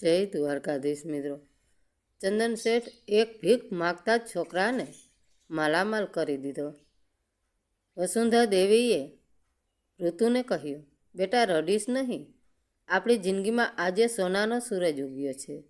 જય દ્વારકાધીશ મિત્રો. ચંદન શેઠ એક ભીખ માગતા છોકરાને માલામાલ કરી દીધો. વસુંધરા દેવીએ ઋતુને કહ્યું, બેટા, રડીશ નહીં. આપણી જિંદગીમાં આજે સોનાનો સૂરજ ઉગ્યો છે.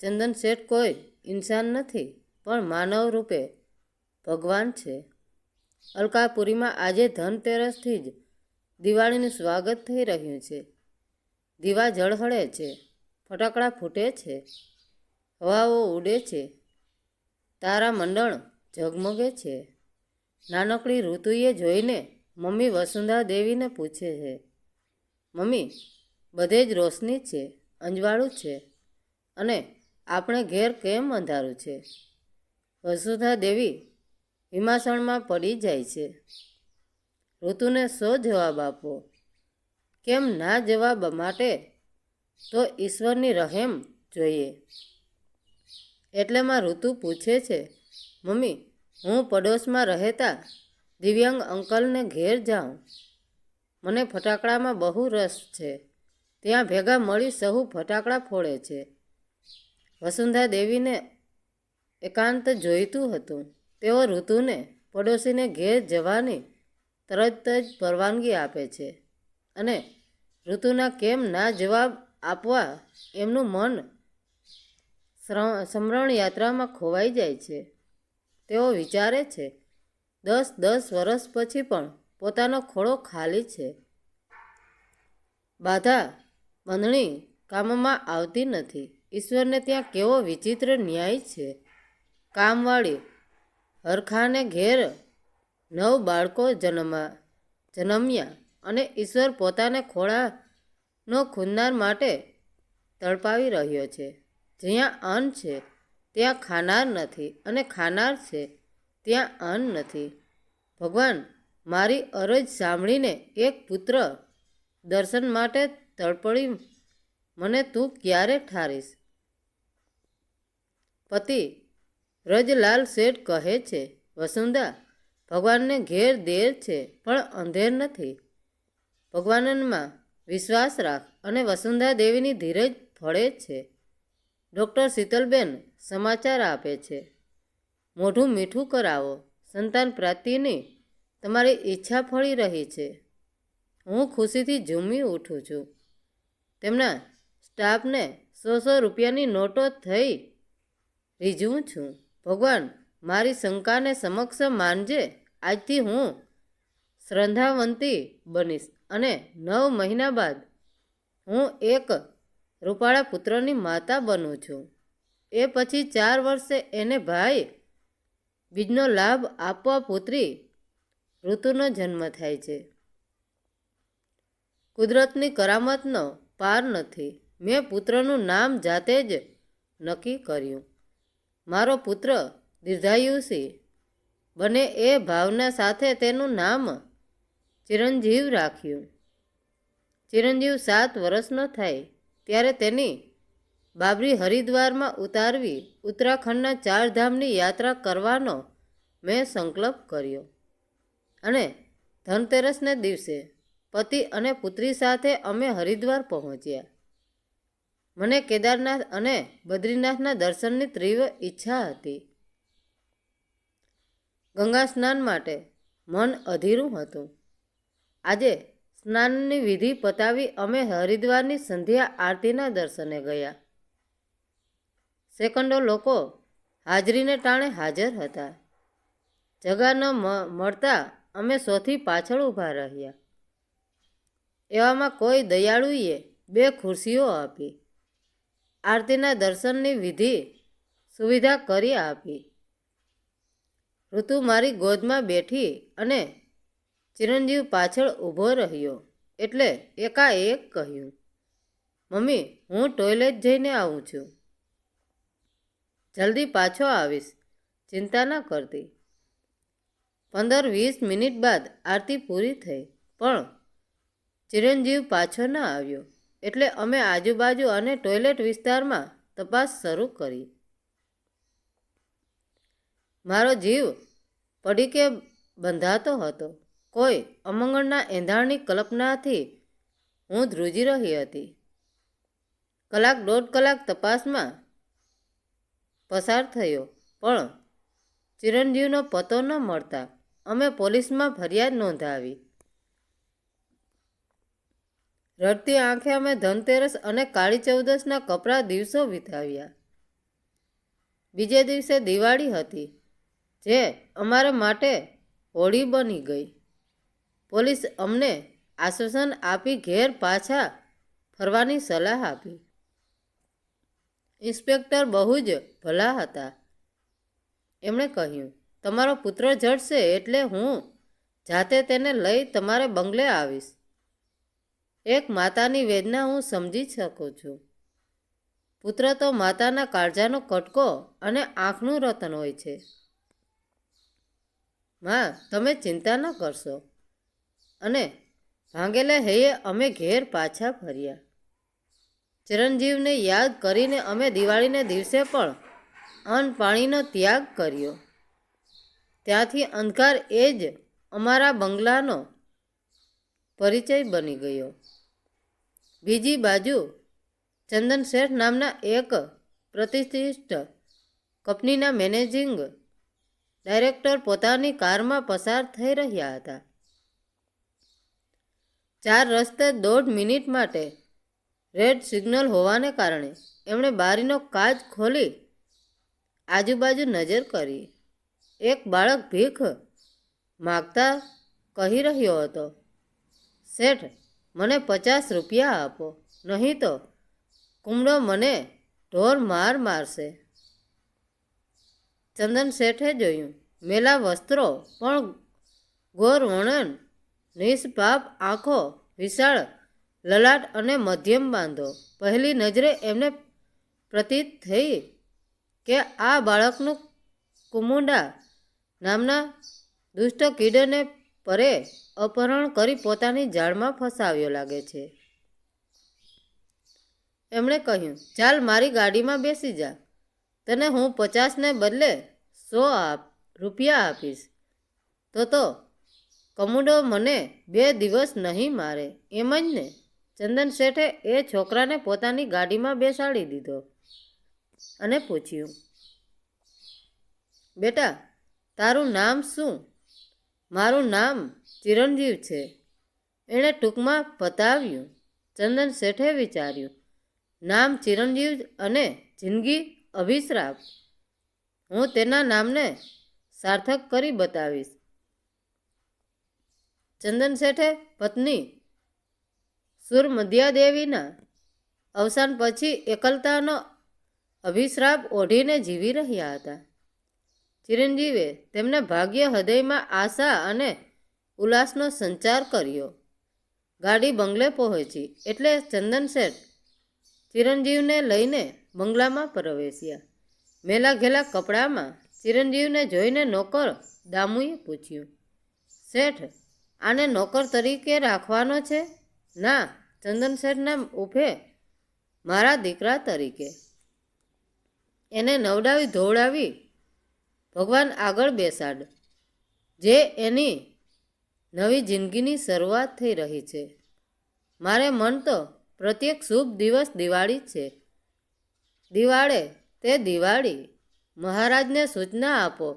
ચંદન શેઠ કોઈ ઇન્સાન નથી, પણ માનવ રૂપે ભગવાન છે. અલકાપુરીમાં આજે ધનતેરસથી જ દિવાળીનું સ્વાગત થઈ રહ્યું છે. દીવા જળહળે છે. ફટાકડા ફૂટે છે, હવાઓ ઉડે છે, તારા મંડળ ઝગમગે છે. નાનકડી ઋતુએ જોઈને મમ્મી વસુંધરા દેવીને પૂછે છે, મમ્મી, બધે જ રોશની છે, અંજવાળું છે અને આપણે ઘેર કેમ અંધારું છે? વસુધા દેવી હિમાસણમાં પડી જાય છે. ઋતુને શો જવાબ આપો? કેમ ના જવાબ માટે તો ઈશ્વરની રહેમ જોઈએ. એટલે માં ઋતુ પૂછે છે, મમ્મી, હું પડોશમાં રહેતા દિવ્યાંગ અંકલને ઘેર જાઉં. મને ફટાકડામાં બહુ રસ છે. ત્યાં ભેગા મળી સહુ ફટાકડા ફોડે છે. વસુંધા દેવીને એકાંત જોઈતું હતું. તેઓ ઋતુને પડોશીને ઘેર જવાની તરત જ પરવાનગી આપે છે. અને ઋતુના કેમ ના જવાબ આપવા એમનું મન સમરણ યાત્રામાં ખોવાઈ જાય છે. તેઓ વિચારે છે, દસ દસ વર્ષ પછી પણ પોતાનો ખોળો ખાલી છે. બાધા બંધણી કામમાં આવતી નથી. ઈશ્વરને ત્યાં કેવો વિચિત્ર ન્યાય છે. કામવાળી હરખાને ઘેર નવ બાળકો જન્મા, જન્મ્યા અને ઈશ્વર પોતાને ખોળાનો ખૂંદનાર માટે તડપાવી રહ્યો છે. જ્યાં અન્ન છે, ત્યાં ખાનાર નથી અને ખાનાર છે, ત્યાં અન્ન નથી. ભગવાન, મારી અરજ સાંભળીને એક પુત્ર દર્શન માટે તડપડી મને તું ક્યારે ઠારીશ? પતિ, રજલાલ શેઠ કહે છે વસુંધા ભગવાનને ઘેર દેર છે, પણ અંધેર નથી. ભગવાનમાં વિશ્વાસ રાખ. અને વસુંધરા દેવીની ધીરજ ફળે છે. ડૉક્ટર શીતલબેન સમાચાર આપે છે. મોઢું મીઠું કરાવો. સંતાન પ્રાપ્તિની તમારી ઈચ્છા ફળી રહી છે. હું ખુશીથી ઝૂમી ઉઠું છું. તેમના સ્ટાફને સો સો રૂપિયાની નોટો થઈ રીઝવું છું. ભગવાન મારી શંકાને સમક્ષ માનજે. આજથી હું શ્રદ્ધાવંતી બનીશ અને નવ મહિના બાદ હું એક રૂપાળા પુત્રની માતા બનું છું. એ પછી ચાર વર્ષે એને ભાઈ બીજનો લાભ આપવા પુત્રી ઋતુનો જન્મ થાય છે. કુદરતની કરામતનો પાર નથી. મેં પુત્રનું નામ જાતે જ નક્કી કર્યું. મારો પુત્ર દીર્ઘાયુષી બને એ ભાવના સાથે તેનું નામ ચિરંજીવ રાખ્યું. ચિરંજીવ સાત વર્ષનો થાય, ત્યારે તેની બાબરી હરિદ્વારમાં ઉતારવી ઉત્તરાખંડના ચાર ધામની યાત્રા કરવાનો મેં સંકલ્પ કર્યો. અને ધનતેરસને દિવસે પતિ અને પુત્રી સાથે અમે હરિદ્વાર પહોંચ્યા. મને કેદારનાથ અને બદ્રીનાથના દર્શનની તીવ્ર ઈચ્છા હતી. ગંગા સ્નાન માટે મન અધીરું હતું. આજે સ્નાનની વિધિ પતાવી અમે હરિદ્વારની સંધ્યા આરતીના દર્શને ગયા. સેકન્ડો લોકો હાજરીને ટાણે હાજર હતા. જગા ન મળતા અમે સૌથી પાછળ ઊભા રહ્યા. એવામાં કોઈ દયાળુએ બે ખુરશીઓ આપી. આરતીના દર્શનની વિધિ સુવિધા કરી આપી. ઋતુ મારી ગોદમાં બેઠી અને ચિરંજીવ પાછળ ઊભો રહ્યો. એટલે એકાએક કહ્યું, મમ્મી, હું ટોયલેટ જઈને આવું છું. જલ્દી પાછો આવીશ. ચિંતા ના કરતી. પંદર વીસ મિનિટ બાદ આરતી પૂરી થઈ, પણ ચિરંજીવ પાછો ન આવ્યો. એટલે અમે આજુબાજુ અને ટોયલેટ વિસ્તારમાં તપાસ શરૂ કરી. મારો જીવ પડીકે બંધાતો હતો. કોઈ અમંગળના એંધાણની કલ્પનાથી હું ધ્રુજી રહી હતી. કલાક દોઢ કલાક તપાસમાં પસાર થયો, પણ ચિરંજીવનો પતો ન મળતા અમે પોલીસમાં ફરિયાદ નોંધાવી. રડતી આંખે અમે ધનતેરસ અને કાળી ચૌદસના કપરા દિવસો વિતાવ્યા. બીજે દિવસે દિવાળી હતી, જે અમારા માટે હોળી બની ગઈ. પોલીસ અમને આશ્વાસન આપી ઘેર પાછા ફરવાની સલાહ આપી. ઇન્સ્પેક્ટર બહુ જ ભલા હતા. એમણે કહ્યું, તમારો પુત્ર જડશે એટલે હું જાતે તેને લઈ તમારે બંગલે આવીશ. એક માતાની વેદના હું સમજી શકું છું. પુત્ર તો માતાના કાળજાનો કટકો અને આંખનું રતન હોય છે. માં, તમે ચિંતા ન કરશો. અને ભાંગેલા હૈયે અમે ઘેર પાછા ફર્યા. ચિરંજીવને યાદ કરીને અમે દિવાળીને દિવસે પણ અન્ન પાણીનો ત્યાગ કર્યો. ત્યાંથી અંધકાર એ જ અમારા બંગલાનો પરિચય બની ગયો. બીજી બાજુ ચંદન શેઠ નામના એક પ્રતિષ્ઠિત કંપનીના મેનેજિંગ ડાયરેક્ટર પોતાની કારમાં પસાર થઈ રહ્યા હતા. ચાર રસ્તે દોઢ મિનિટ માટે રેડ સિગ્નલ હોવાને કારણે એમણે બારીનો કાચ ખોલી આજુબાજુ નજર કરી. એક બાળક ભીખ માગતા કહી રહ્યો હતો, શેઠ, મને પચાસ રૂપિયા આપો, નહીં તો કુમડો મને ઢોર માર મારશે. ચંદન શેઠે જોયું, મેલા વસ્ત્રો પણ ગોર વર્ણન નિષ્પાપ આંખો વિશાળ, લલાટ અને મધ્યમ બાંધો. પહેલી નજરે એમને પ્રતીત થઈ કે આ બાળકનું કુમુંડા નામના દુષ્ટ કીડને પરે અપહરણ કરી પોતાની જાળમાં ફસાવ્યો લાગે છે. એમણે કહ્યું, ચાલ મારી ગાડીમાં બેસી જા. તને હું પચાસને બદલે સો આપ, રૂપિયા આપીશ. તો તો કમુડો મને બે દિવસ નહીં મારે. એમ જ ને. ચંદન શેઠે એ છોકરાને પોતાની ગાડીમાં બેસાડી દીધો અને પૂછ્યું, બેટા, તારું નામ શું? મારું નામ ચિરંજીવ છે. એણે ટૂંકમાં બતાવ્યું ચંદન શેઠે વિચાર્યું, નામ ચિરંજીવ અને જિંદગી અભિશ્રાપ હું તેના નામને સાર્થક કરી બતાવીશ. ચંદન શેઠે પત્ની સુરમધ્યાદેવીના અવસાન પછી એકલતાનો અભિશ્રાપ ઓઢીને જીવી રહ્યા હતા. ચિરંજીવે તેમના ભાગ્ય હૃદયમાં આશા અને ઉલ્લાસનો સંચાર કર્યો. ગાડી બંગલે પહોંચી એટલે ચંદન શેઠ ચિરંજીવને લઈને બંગલામાં પ્રવેશ્યા. મેલા ઘેલા કપડામાં ચિરંજીવને જોઈને નોકર દામુએ પૂછ્યું, શેઠ આને નોકર તરીકે રાખવાનો છે? ના, ચંદન શેઠના ઉફે મારા દીકરા તરીકે. એને નવડાવી ધોવડાવી ભગવાન આગળ બેસાડ, જે એની નવી જિંદગીની શરૂઆત થઈ રહી છે. મારે મન તો પ્રત્યેક શુભ દિવસ દિવાળી છે. દિવાળે તે દિવાળી મહારાજને સૂચના આપો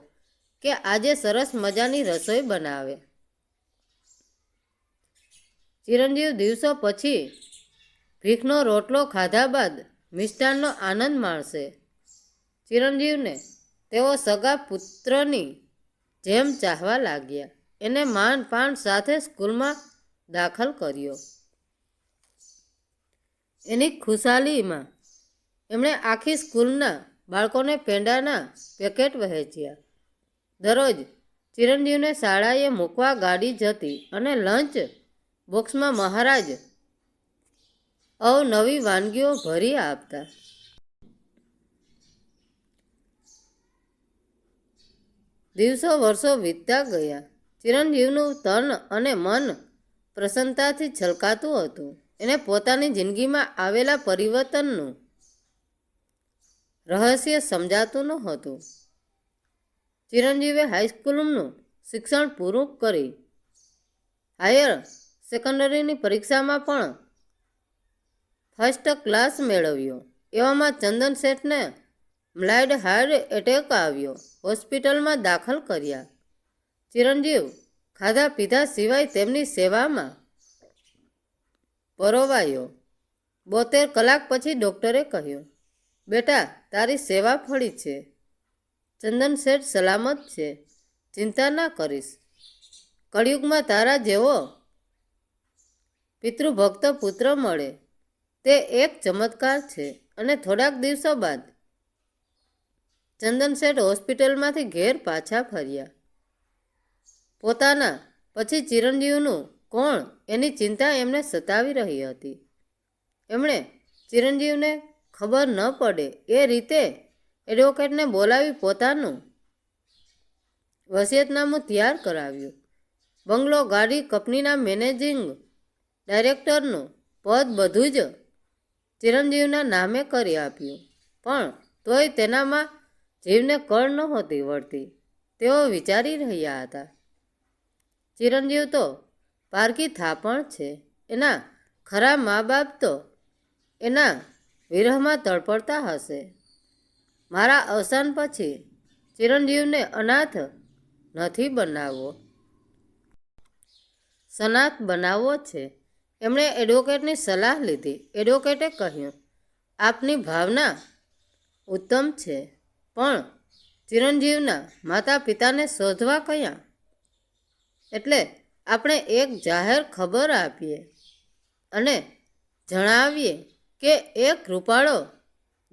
કે આજે સરસ મજાની રસોઈ બનાવે. ચિરંજીવ દિવસો પછી ભીખનો રોટલો ખાધા બાદ મિષ્ટાનનો આનંદ માણશે. ચિરંજીવને તેઓ સગા પુત્રની જેમ ચાહવા લાગ્યા. એને માન પાન સાથે સ્કૂલમાં દાખલ કર્યો. એની ખુશાલીમાં એમણે આખી સ્કૂલના બાળકોને પેંડાના પેકેટ વહેંચ્યા. દરરોજ ચિરંજીવને શાળાએ મૂકવા ગાડી જતી અને લંચ બોક્સમાં મહારાજ અવનવી વાનગીઓ ભરી આપતા. દિવસો વર્ષો વીતતા ગયા. ચિરંજીવનું તન અને મન પ્રસન્નતાથી છલકાતું હતું. એને પોતાની જિંદગીમાં આવેલા પરિવર્તનનું રહસ્ય સમજાતું ન હતું ચિરંજીવે હાઈસ્કૂલનું શિક્ષણ પૂરું કરી. હાયર સેકન્ડરીની પરીક્ષામાં પણ ફર્સ્ટ ક્લાસ મેળવ્યો. એવામાં ચંદન શેઠને મ્લાઇડ હાર્ટ એટેક આવ્યો. હોસ્પિટલમાં દાખલ કર્યા. ચિરંજીવ ખાધા પીધા સિવાય તેમની સેવામાં પરોવાયો. બોતેર કલાક પછી ડૉક્ટરે કહ્યું, બેટા, તારી સેવા ફળી છે. ચંદન શેઠ સલામત છે. ચિંતા ના કરીશ. કળિયુગમાં તારા જેવો પિતૃભક્ત પુત્ર મળે. તે એક ચમત્કાર છે અને થોડાક દિવસો બાદ ચંદન શેઠ હોસ્પિટલમાંથી ઘેર પાછા ફર્યા. પોતાના પછી ચિરંજીવનું કોણ એની ચિંતા એમને સતાવી રહી હતી. એમણે ચિરંજીવને ખબર ન પડે એ રીતે એડવોકેટને બોલાવી પોતાનું વસિયતનામું તૈયાર કરાવ્યું. બંગલો ગાડી કંપનીના મેનેજિંગ ડાયરેક્ટરનું પદ બધું જ ચિરંજીવના નામે કરી આપ્યું. પણ તોય તેનામાં જીવને કળ નહોતી વળતી. તેઓ વિચારી રહ્યા હતા. ચિરંજીવ તો પારકી થાપણ છે. એના ખરા મા બાપ તો એના વિરહમાં તડપડતા હશે. મારા અવસાન પછી ચિરંજીવને અનાથ નથી બનાવવો. સનાથ બનાવવો છે. એમણે એડવોકેટની સલાહ લીધી. એડવોકેટે કહ્યું, આપની ભાવના ઉત્તમ છે, પણ ચિરંજીવના માતા પિતાને શોધવા કયા? એટલે આપણે એક જાહેર ખબર આપીએ અને જણાવીએ કે એક રૂપાળો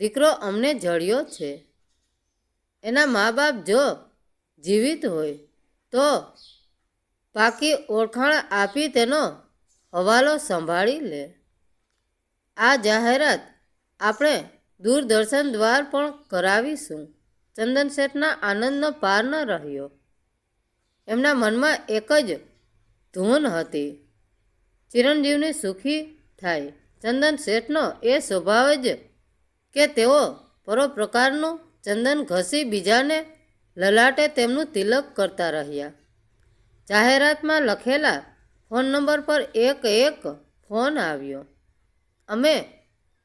દીકરો અમને જળ્યો છે. એના મા બાપ જો જીવિત હોય તો પાકી ઓળખાણ આપી તેનો હવાલો સંભાળી લે. આ જાહેરાત આપણે દૂરદર્શન દ્વાર પણ કરાવીશું. ચંદન શેઠના આનંદનો પાર ન રહ્યો. એમના મનમાં એક જ ધૂન હતી. ચિરંજીવની સુખી થાય. ચંદન શેઠનો એ સ્વભાવ જ કે તેઓ પરોપ્રકારનું ચંદન ઘસી બીજાને લલાટે તેમનું તિલક કરતા રહ્યા. જાહેરાતમાં લખેલા ફોન નંબર પર એક એક ફોન આવ્યો. અમે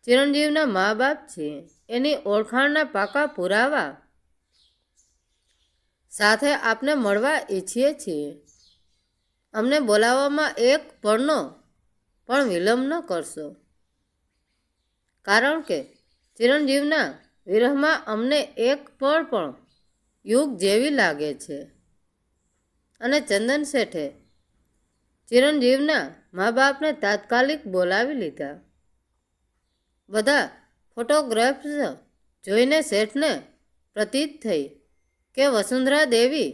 ચિરંજીવના મા બાપ છીએ. એની ઓળખાણના પાકા પુરાવા સાથે આપને મળવા ઈચ્છીએ છીએ. અમને બોલાવવામાં એક પળનો પણ વિલંબ ન કરશો. કારણ કે ચિરંજીવના વિરહમાં અમને એક પળ પણ યુગ જેવી લાગે છે. અને ચંદન શેઠે ચિરંજીવના મા બાપને તાત્કાલિક બોલાવી લીધા. બધા ફોટોગ્રાફ્સ જોઈને શેઠને પ્રતીત થઈ કે વસુંધરા દેવી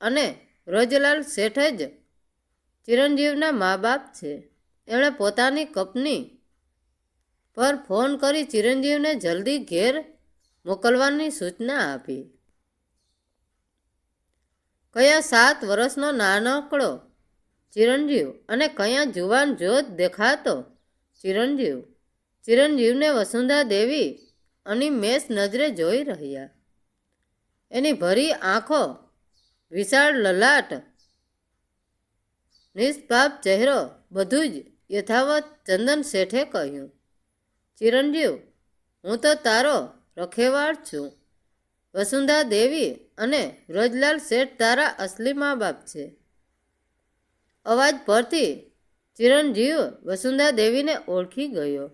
અને રોજલાલ શેઠ જ ચિરંજીવના મા બાપ છે. એમણે પોતાની કંપની પર ફોન કરી ચિરંજીવને જલ્દી ઘેર મોકલવાની સૂચના આપી. કયા સાત વર્ષનો નાનકડો ચિરંજીવ અને કયા જુવાન જોત દેખાતો? ચિરંજીવ. ચિરંજીવને વસુંધા દેવી અનિમેષ નજરે જોઈ રહ્યા. એની ભરી આંખો, વિશાળ લલાટ, નિષ્પાપ ચહેરો બધું જ યથાવત ચંદન શેઠે કહ્યું. ચિરંજીવ, હું તો તારો રખેવાળ છું. વસુંધા દેવી અને વ્રજલાલ શેઠ તારા અસલી મા બાપ છે. અવાજ પરથી ચિરંજીવ વસુંધરા દેવીને ઓળખી ગયો.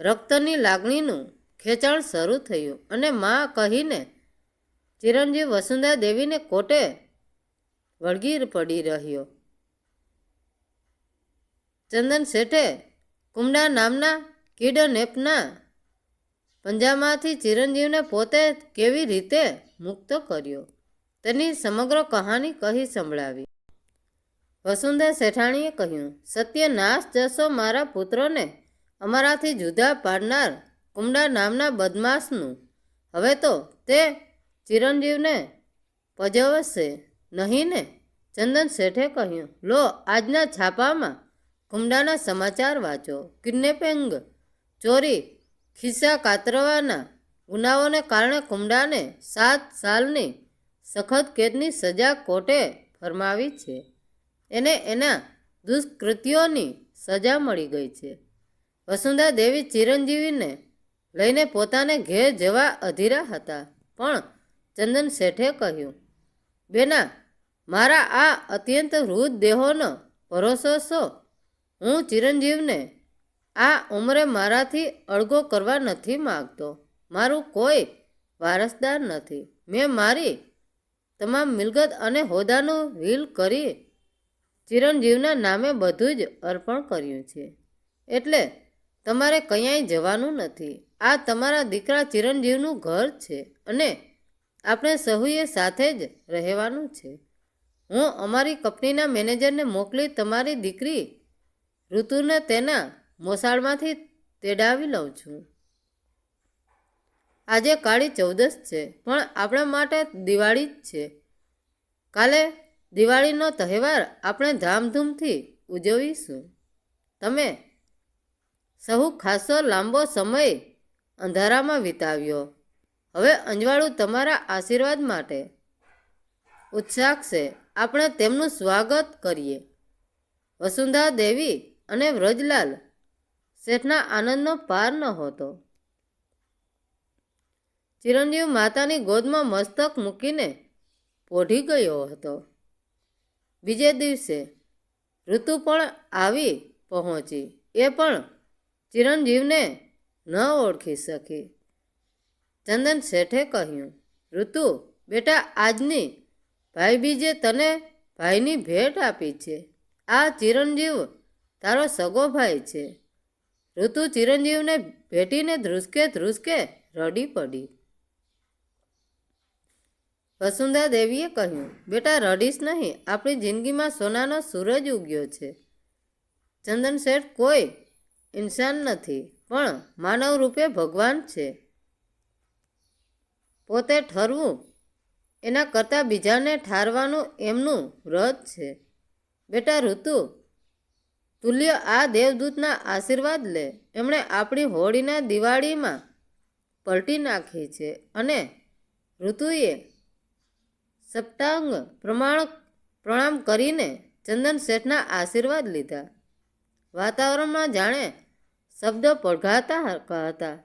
રક્તની લાગણીનું ખેંચાણ શરૂ થયું અને મા કહીને, ચિરંજીવ વસુંધરા દેવીને કોટે વળગી પડી રહ્યો. ચંદન શેઠે કુમડા નામના કિડનેપના પંજામાંથી ચિરંજીવને પોતે કેવી રીતે મુક્ત કર્યો? તેની સમગ્ર કહાની કહી સંભળાવી. વસુંધરા શેઠાણીએ કહ્યું સત્ય નાશ જશો મારા પુત્રોને? અમારાથી જુદા પાડનાર કુમડા નામના બદમાશનું. હવે તો તે ચિરંજીવને પજવશે નહીં ને ચંદન શેઠે કહ્યું, લો, આજના છાપામાં કુમડાના સમાચાર વાંચો. કિડનેપિંગ ચોરી ખિસ્સા કાતરવાના ગુનાઓને કારણે કુમડાને સાત સાલની સખત કેદની સજા કોર્ટે ફરમાવી છે. એને એના દુષ્કૃત્યોની સજા મળી ગઈ છે. વસુંધા દેવી ચિરંજીવીને લઈને પોતાને ઘેર જવા અધીરા હતા. પણ ચંદન શેઠે કહ્યું, બેના, મારા આ અત્યંત વૃદ્ધ દેહોનો ભરોસો શો? હું ચિરંજીવને આ ઉંમરે મારાથી અળગો કરવા નથી માગતો. મારું કોઈ વારસદાર નથી. મેં મારી તમામ મિલકત અને હોદાનું વ્હીલ કરી ચિરંજીવના નામે બધું જ અર્પણ કર્યું છે. એટલે તમારે ક્યાંય જવાનું નથી. આ તમારા દીકરા ચિરંજીવનું ઘર છે અને આપણે સહુએ સાથે જ રહેવાનું છે. હું અમારી કંપનીના મેનેજરને મોકલી તમારી દીકરી ઋતુને તેના મોસાળમાંથી તેડાવી લઉં છું. આજે કાળી ચૌદસ છે, પણ આપણા માટે દિવાળી જ છે. કાલે દિવાળીનો તહેવાર આપણે ધામધૂમથી ઉજવીશું. તમે સહુ ખાસો લાંબો સમય અંધારામાં વિતાવ્યો. હવે અંજવાળું તમારા આશીર્વાદ માટે ઉત્સાહશે. આપણે તેમનું સ્વાગત કરીએ. વસુંધરા દેવી અને વ્રજલાલ શેઠના આનંદનો પાર નહોતો ચિરંજીવ માતાની ગોદમાં મસ્તક મૂકીને પોઢી ગયો હતો. બીજે દિવસે ઋતુ પણ આવી પહોંચી. એ પણ ચિરંજીવને ન ઓળખી શકી. ચંદન શેઠે કહ્યું, ઋતુ, બેટા, આજની ભાઈ બીજે તને ભાઈની ભેટ આપી છે. આ ચિરંજીવ તારો સગો ભાઈ છે. ઋતુ ચિરંજીવને ભેટીને ધ્રુસકે ધ્રુસકે રડી પડી. વસુંધરા દેવીએ કહ્યું, બેટા, રડીશ નહીં. આપણી જિંદગીમાં સોનાનો સૂરજ ઉગ્યો છે. ચંદન શેઠ કોઈ ઇન્સાન નથી, પણ માનવ રૂપે ભગવાન છે. પોતે ઠરવું, એના કરતાં બીજાને ઠારવાનું એમનું વ્રત છે. બેટા, ઋતુ, તુલ્ય આ દેવદૂતના આશીર્વાદ લે. એમણે આપણી હોળીના દિવાળીમાં પલટી નાખી છે અને ઋતુએ સપ્તાંગ પ્રમાણ પ્રણામ કરીને ચંદન શેઠના આશીર્વાદ લીધા. વાતાવરણમાં જાણે શબ્દો પડઘાતા હતા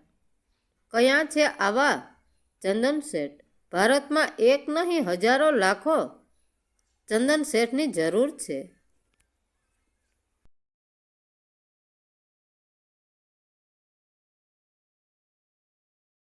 કયા છે આવા ચંદન શેઠ? ભારતમાં એક નહીં હજારો લાખો ચંદન શેઠની જરૂર છે.